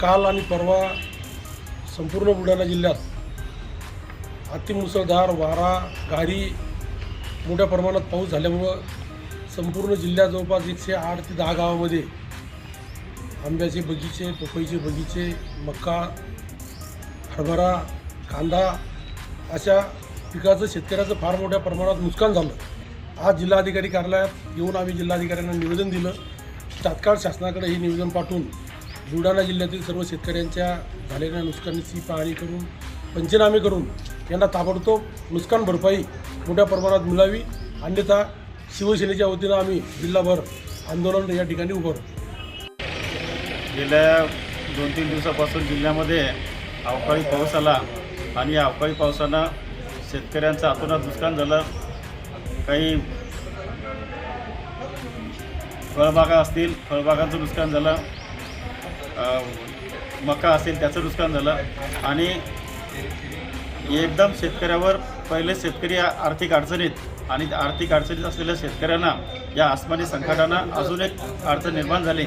काल आणि परवा संपूर्ण बुलढाणा जिल्ह्यात अतिमुसळधार वारा गारी मोठ्या प्रमाणात पाऊस झाल्यामुळं संपूर्ण जिल्ह्यात जवळपास एकशे आठ ते दहा गावामध्ये आंब्याचे बगीचे पपईचे बगीचे मका हरभरा कांदा अशा पिकाचं शेतकऱ्याचं फार मोठ्या प्रमाणात नुकसान झालं. आज जिल्हाधिकारी कार्यालयात येऊन आम्ही जिल्हाधिकाऱ्यांना निवेदन दिलं. तात्काळ शासनाकडे हे निवेदन पाठवून बुलढाणा जिल्ह्यातील सर्व शेतकऱ्यांच्या झालेल्या नुकसानीची पाहणी करून पंचनामे करून यांना ताबडतोब नुकसान भरपाई मोठ्या प्रमाणात मिळावी. अन्यथा शिवसेनेच्या वतीनं आम्ही जिल्हाभर आंदोलन या ठिकाणी उभं गेल्या दोन तीन दिवसापासून जिल्ह्यामध्ये अवकाळी पाऊस आला आणि अवकाळी पावसानं शेतकऱ्यांचं अतोनात नुकसान झालं. काही फळबागा असतील फळबागांचं नुकसान झालं. मका असेल त्याचं नुकसान झालं. आणि एकदम शेतकऱ्यावर पहिले शेतकरी आर्थिक अडचणीत आणि आर्थिक अडचणीत असलेल्या शेतकऱ्यांना या आसमानी संकटानं अजून एक अडचण निर्माण झाली.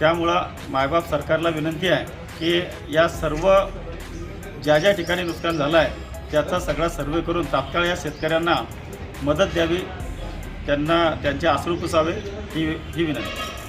त्यामुळं मायबाप सरकारला विनंती आहे की या सर्व ज्या ज्या ठिकाणी नुकसान झालं आहे त्याचा सगळा सर्वे करून तात्काळ या शेतकऱ्यांना मदत द्यावी त्यांना त्यांचे आश्रू पुसावे ही ही विनंती.